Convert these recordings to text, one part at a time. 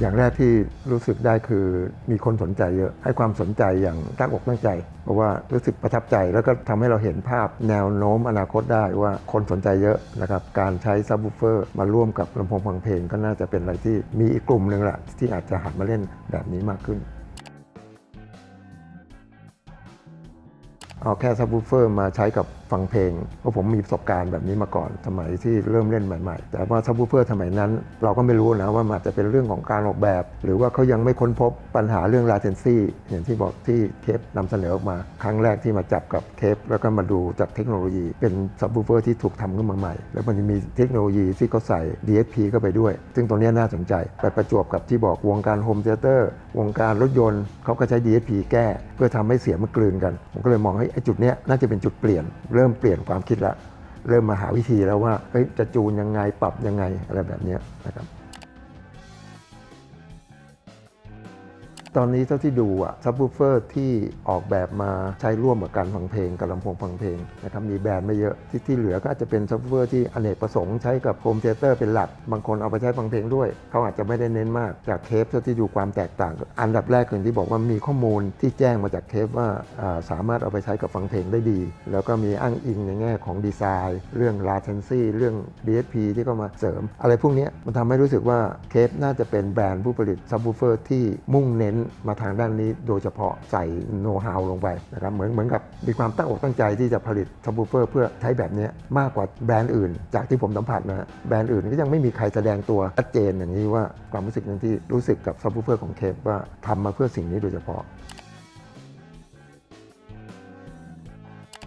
อย่างแรกที่รู้สึกได้คือมีคนสนใจเยอะ ให้ความสนใจอย่างตั้งอกตั้งใจ เพราะว่ารู้สึกประทับใจแล้วก็ทำให้เราเห็นภาพแนวโน้มอนาคตได้ว่าคนสนใจเยอะนะครับการใช้ซับวูเฟอร์มาร่วมกับลำโพงฟังเพลงก็น่าจะเป็นอะไรที่มีอีกกลุ่มหนึ่งแหละที่อาจจะหันมาเล่นแบบนี้มากขึ้น เอาแค่ซับวูเฟอร์มาใช้กับฟังเพลง เพราะผมมีประสบการณ์แบบนี้มาก่อนสมัยที่เริ่มเล่นใหม่ๆ แต่ว่าซับวูเฟอร์สมัยนั้น เราก็ไม่รู้นะว่ามันจะเป็นเรื่องของการออกแบบ หรือว่าเขายังไม่ค้นพบปัญหาเรื่อง latency อย่างที่บอกที่เคปนำเสนอออกมา ครั้งแรกที่มาจับกับเคปแล้วก็มาดูจากเทคโนโลยี เป็นซับวูเฟอร์ที่ถูกทำขึ้นมาใหม่ แล้วมันจะมีเทคโนโลยีที่เขาใส่ DSP เข้าไปด้วย ซึ่งตรงนี้น่าสนใจไปประจวบกับที่บอกวงการโฮมเทเตอร์วงการรถยนต์เขาก็ใช้ DSP แก้เพื่อทำให้เสียงมันกลืนกัน ผมก็เลยมองให้ไอ้จุดเนี้ยน่าจะเป็นจุดเปลี่ยน เริ่มเปลี่ยนความคิดละเริ่มมาหาวิธีแล้วว่าจะจูนยังไงปรับยังไงอะไรแบบนี้นะครับ ตอนนี้เท่าที่ดูอะซับวูเฟอร์ที่ออกแบบมาใช้ร่วมกับการฟังเพลงกับลำโพงฟังเพลงนะครับมีแบรนด์ไม่เยอะที่ที่เหลือก็อาจจะเป็นซับวูเฟอร์ที่อเนกประสงค์ใช้กับโฮมเทเตอร์เป็นหลัก บางคนเอาไปใช้ฟังเพลงด้วย เขาอาจจะไม่ได้เน้นมากจากเทปเท่าที่ดูความแตกต่าง อันดับแรกอย่างที่บอกว่ามีข้อมูลที่แจ้งมาจากเทปว่าสามารถเอาไปใช้กับฟังเพลงได้ดี แล้วก็มีอ้างอิงในแง่ของดีไซน์ เรื่อง latency เรื่อง DSP ที่เข้ามาเสริม อะไรพวกนี้มันทำให้รู้สึกว่าเคปน่าจะเป็นแบรนด์ผู้ผลิตซับวูเฟอร์ที่มุ่งเน้นมาทางด้านนี้โดยเฉพาะใส่โน้ตฮาวลงไปนะครับเหมือนเหมือนกับมีความตั้งอกตั้งใจที่จะผลิตซับวูเฟอร์เพื่อใช้แบบนี้มากกว่าแบรนด์อื่น จากที่ผมสัมผัสนะแบรนด์อื่นก็ยังไม่มีใครแสดงตัวชัดเจนอย่างนี้ว่าความรู้สึกหนึงที่รู้สึกกับซับวูเฟอร์ของเคปว่าทำมาเพื่อสิ่งนี้โดยเฉพาะ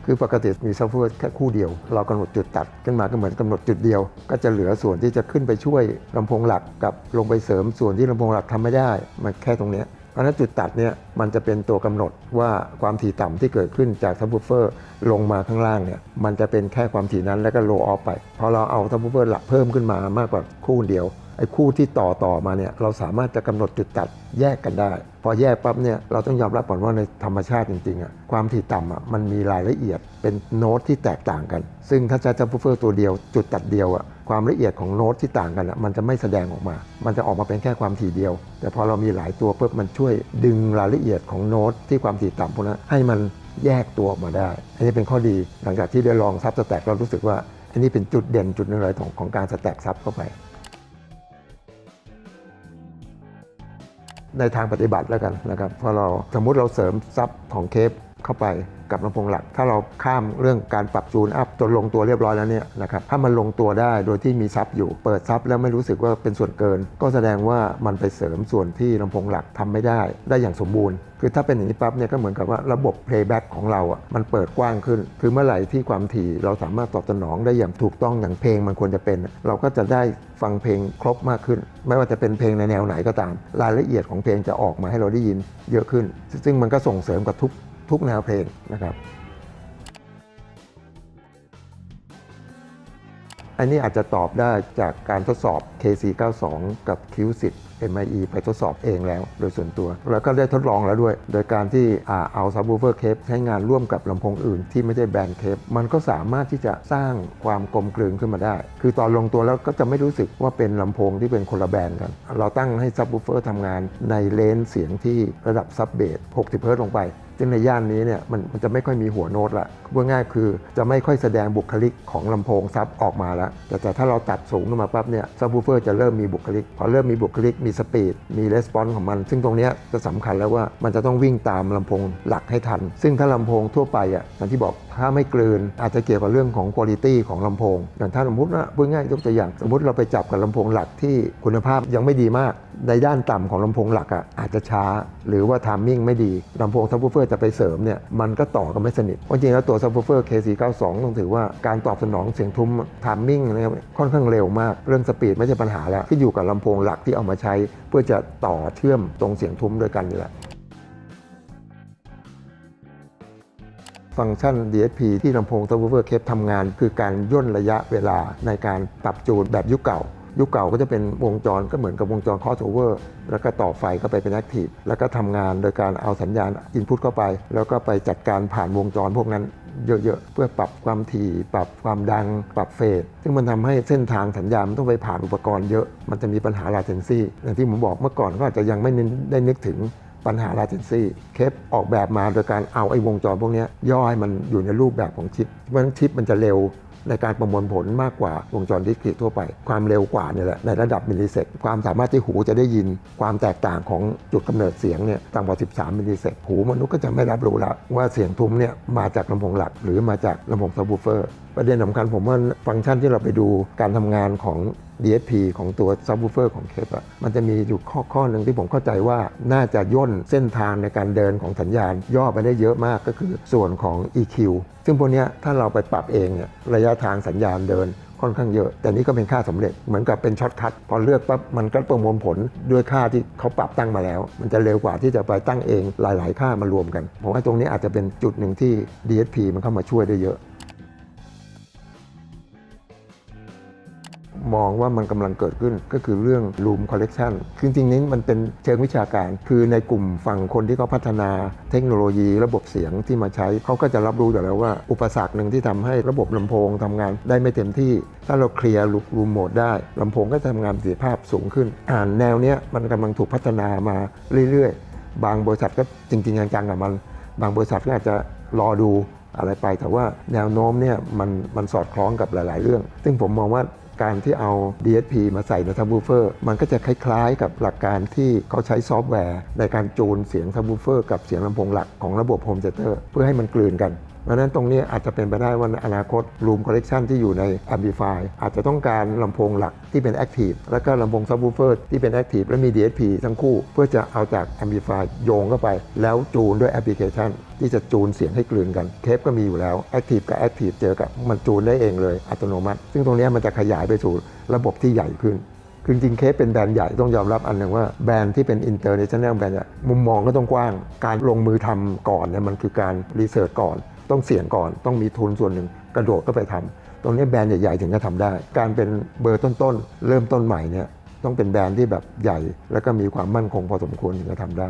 คือปกติมีซับวูเฟอร์แค่คู่เดียว เรากำหนดจุดตัดขึ้นมาก็เหมือนกำหนดจุดเดียว ก็จะเหลือส่วนที่จะขึ้นไปช่วยลำโพงหลักกับลงไปเสริมส่วนที่ลำโพงหลักทำไม่ได้ มันแค่ตรงนี้ ราะฉะนั้นจุดตัดเนี่ยมันจะเป็นตัวกำหนดว่าความถี่ต่ำที่เกิดขึ้นจากซับวูเฟอร์ลงมาข้างล่างเนี่ยมันจะเป็นแค่ความถี่นั้นแล้วก็โลออฟไป พอเราเอาซับวูเฟอร์หลักเพิ่มขึ้นมามากกว่าคู่เดียวไอ้คู่ที่ต่อต่อมาเนี่ยเราสามารถจะกำหนดจุดตัดแยกกันได้ พอแยกปั๊บเนี่ยเราต้องยอมรับก่อนว่าในธรรมชาติจริงๆอะความถี่ต่ำอะมันมีรายละเอียดเป็นโน้ตที่แตกต่างกัน ซึ่งถ้าใช้ซับวูเฟอร์ตัวเดียว จุดตัดเดียวอะ ความละเอียดของโน้ตที่ต่างกันมันจะไม่แสดงออกมา มันจะออกมาเป็นแค่ความถี่เดียว แต่พอเรามีหลายตัวปุ๊บมันช่วยดึงรายละเอียดของโน้ตที่ความถี่ต่ำพวกนั้นให้มันแยกตัวออกมาได้ อันนี้เป็นข้อดีหลังจากที่ได้ลองซับสแต็กเรารู้สึกว่าอันนี้เป็นจุดเด่นจุดหนึ่งเลยของของการสแต็กซับเข้าไป ในทางปฏิบัติแล้วกันนะครับพอเราสมมุติเราเสริมซับของเคป เข้าไปกับลำโพงหลัก ถ้าเราข้ามเรื่องการปรับจูนอัพจนลงตัวเรียบร้อยแล้วเนี่ยนะครับถ้ามันลงตัวได้โดยที่มีซับอยู่เปิดซับแล้วไม่รู้สึกว่าเป็นส่วนเกิน ก็แสดงว่ามันไปเสริมส่วนที่ลำโพงหลักทำไม่ได้ได้อย่างสมบูรณ์ คือถ้าเป็นอย่างนี้ปั๊บเนี่ยก็เหมือนกับว่าระบบ playback ของเราอะมันเปิดกว้างขึ้น คือเมื่อไหร่ที่ความถี่เราสามารถตอบสนองได้อย่างถูกต้องอย่างเพลงมันควรจะเป็น เราก็จะได้ฟังเพลงครบมากขึ้น ไม่ว่าจะเป็นเพลงในแนวไหนก็ตาม รายละเอียดของเพลงจะออกมาให้เราได้ยินเยอะขึ้น ซึ่งมันก็ส่งเสริมกับทุก ทุกแนวเพลงนะครับ อันนี้อาจจะตอบได้จากการทดสอบ KC92 กับ Q10 MIE ไปทดสอบเองแล้วโดยส่วนตัว แล้วก็ได้ทดลองแล้วด้วย โดยการที่เอาซับวูเฟอร์เคปใช้งานร่วมกับลำโพงอื่นที่ไม่ใช่แบรนด์เคปมันก็สามารถที่จะสร้างความกลมกลืนขึ้นมาได้ คือตอนลงตัวแล้วก็จะไม่รู้สึกว่าเป็นลำโพงที่เป็นคนละแบรนด์กัน เราตั้งให้ซับวูเฟอร์ทำงานในเลนส์เสียงที่ระดับซับเบส60เฮิรตลงไป ซึ่งในย่านนี้เนี่ยมันมันจะไม่ค่อยมีหัวโน้ตละพูดง่ายๆคือจะไม่ค่อยแสดงบุคลิกของลำโพงซับออกมาแล้วแต่แต่ถ้าเราตัดสูงขึ้นมาปั๊บเนี่ยซับวูเฟอร์จะเริ่มมีบุคลิก พอเริ่มมีบุคลิกมีสปีดมีレスปอนส์ของมัน ซึ่งตรงนี้จะสำคัญแล้วว่ามันจะต้องวิ่งตามลำโพงหลักให้ทัน ซึ่งถ้าลำโพงทั่วไปอะอย่างที่บอก ถ้าไม่กลืนอาจจะเกี่ยวกับเรื่องของคุณภาพของลำโพง อย่างถ้าสมมติว่าพูดง่ายยกตัวอย่างสมมติเราไปจับกับลำโพงหลักที่คุณภาพยังไม่ดีมาก ในด้านต่ำของลำโพงหลักอะอาจจะช้า หรือว่าทามมิ่งไม่ดีลำโพงซับวูเฟอร์จะไปเสริมเนี่ยมันก็ต่อกันไม่สนิทเพราะจริงแล้วตัวซับวูเฟอร์ KC92 ต้องถือว่าการตอบสนองเสียงทุ้มทามมิ่งนะครับค่อนข้างเร็วมาก เรื่องสปีดไม่ใช่ปัญหาแล้วที่อยู่กับลำโพงหลักที่เอามาใช้ เพื่อจะต่อเชื่อมตรงเสียงทุ้มด้วยกันนี่แหละ ฟังก์ชัน DSP ที่ลำโพง Subwoofer Cape ทำงาน คือการย่นระยะเวลาในการปรับจูนแบบยุคเก่า ยุคเก่าก็จะเป็นวงจรก็เหมือนกับวงจร crossover แล้วก็ต่อไฟเข้าไปเป็น active แล้วก็ทำงานโดยการเอาสัญญาณ input เข้าไป แล้วก็ไปจัดการผ่านวงจรพวกนั้นเยอะๆ เพื่อปรับความถี่ ปรับความดัง ปรับเฟส ซึ่งมันทำให้เส้นทางสัญญาณมันต้องไปผ่านอุปกรณ์เยอะ มันจะมีปัญหา latency อย่างที่ผมบอกเมื่อก่อนก็อาจจะยังไม่ได้นึกถึง ปัญหา latency เคปออกแบบมาโดยการเอาไอ้วงจรพวกนี้ย่อให้มันอยู่ในรูปแบบของชิป เพราะฉะนั้นชิปมันจะเร็วในการประมวลผลมากกว่าวงจรดิสครีตทั่วไป ความเร็วกว่าเนี่ยแหละในระดับมิลลิเซกความสามารถที่หูจะได้ยินความแตกต่างของจุดกำเนิดเสียงเนี่ยต่ำกว่า 13 มิลลิเซกหูมนุษย์ก็จะไม่รับรู้ล้วว่าเสียงทุ้มเนี่ยมาจากลำโพงหลัก หรือมาจากลำโพงซับวูเฟอร์ ประเด็นสำคัญผมว่าฟังก์ชันที่เราไปดูการทำงานของ DSP ของตัวซับวูเฟอร์ของเคปอะมันจะมีอยู่ข้อข้อหนึ่งที่ผมเข้าใจว่าน่าจะย่นเส้นทางในการเดินของสัญญาณ ย่อไปได้เยอะมากก็คือส่วนของ EQ ซึ่งพวกนี้ถ้าเราไปปรับเองเนี่ยระยะทางสัญญาณเดินค่อนข้างเยอะ แต่นี่ก็เป็นค่าสำเร็จเหมือนกับเป็นช็อตคัทพอเลือกปั๊บมันก็ประมวลผลด้วยค่าที่เขาปรับตั้งมาแล้ว มันจะเร็วกว่าที่จะไปตั้งเองหลาย ๆ ค่ามารวมกันผมว่าตรงนี้อาจจะเป็นจุดหนึ่งที่ DSP มันเข้ามาช่วยได้เยอะ มองว่ามันกำลังเกิดขึ้นก็คือเรื่อง Room Collection คือจริงๆนี้มันเป็นเชิงวิชาการ คือในกลุ่มฝั่งคนที่เขาพัฒนาเทคโนโลยีระบบเสียงที่มาใช้ เขาก็จะรับรู้อยู่แล้วว่า อุปสรรคหนึ่งที่ทำให้ระบบลำโพงทำงานได้ไม่เต็มที่ ถ้าเราเคลียร์รูมโหมดได้ลำโพงก็จะทำงานประสิทธิภาพสูงขึ้น อ่านแนวเนี้ยมันกำลังถูกพัฒนามาเรื่อยๆ บางบริษัทก็จริงๆจังๆกับมัน บางบริษัทก็อาจจะรอดูอะไรไปแต่ว่าแนวโน้มเนี่ยมันมันสอดคล้องกับหลาย ๆ เรื่อง ซึ่งผมมองว่า การที่เอา DSP มาใส่ในซับวูเฟอร์มันก็จะคล้ายๆ กับหลักการที่เขาใช้ซอฟต์แวร์ ในการจูนเสียงซับวูเฟอร์กับเสียงลำโพงหลักของระบบโฮมเจเตอร์เพื่อให้มันกลืนกัน เพราะนั้นตรงนี้อาจจะเป็นไปได้ว่าในอนาคต Room Collection ที่อยู่ใน Amplify อาจจะต้องการลำโพงหลักที่เป็น Active แล้วก็ลำโพง Subwoofer ที่เป็น Active และมี DSP ทั้งคู่ เพื่อจะเอาจาก Amplify โยงเข้าไป แล้วจูนด้วยแอปพลิเคชัน ที่จะจูนเสียงให้กลืนกันเคปก็มีอยู่แล้ว Active กับ Active เจอกับมันจูนได้เองเลยอัตโนมัติ ซึ่งตรงนี้มันจะขยายไปสู่ระบบที่ใหญ่ขึ้นคือจริงเคสเป็นแบรนด์ใหญ่ต้องยอมรับอันหนึ่งว่าแบรนด์ที่เป็นอินเตอร์เนชั่นแนลแบรนด์มุมมองก็ต้องกว้าง การลงมือทำก่อนเนี่ยมันคือการรีเสิร์ชก่อน ต้องเสี่ยงก่อนต้องมีทุนส่วนหนึ่งกระโดดก็ไปทำตรงนี้แบรนด์ใหญ่ๆถึงจะทำได้ การเป็นเบอร์ต้นๆเริ่มต้นใหม่เนี่ยต้องเป็นแบรนด์ที่แบบใหญ่ แล้วก็มีความมั่นคงพอสมควรถึงจะทำได้